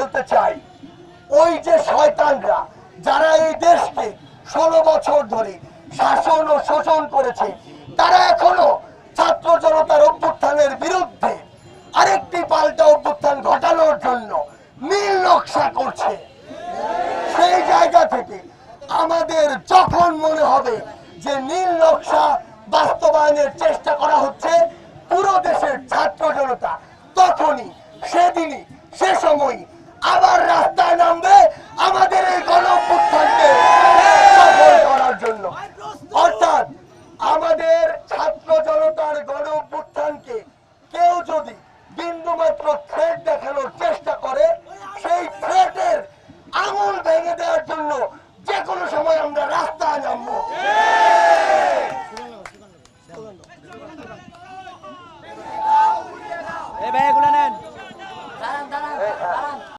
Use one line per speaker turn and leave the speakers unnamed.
বলতে চাই, ওই যে শয়তানরা যারা এই দেশকে ষোলো বছর ধরে শাসন ও শোষণ করেছে, তারা এখনও ছাত্র জনতার অভ্যুত্থানের বিরুদ্ধে আরেকটি পাল্টা অভ্যুত্থান ঘটানোর জন্য নীল নকশা করছে। সেই জায়গা থেকে আমাদের যখন মনে হবে যে নীল নকশা বাস্তবায়নের চেষ্টা করা হচ্ছে, পুরো দেশের ছাত্র জনতা তখনই, সেদিনই, সে সময় অর্থাৎ আমাদের ছাত্র জনতার গণ অভ্যুত্থানকে কেউ যদি বিন্দুমাত্র থ্রেট দেখানোর চেষ্টা করে, সেই থ্রেটের আঙুল ভেঙে দেওয়ার জন্য যে কোনো সময় আমরা রাস্তা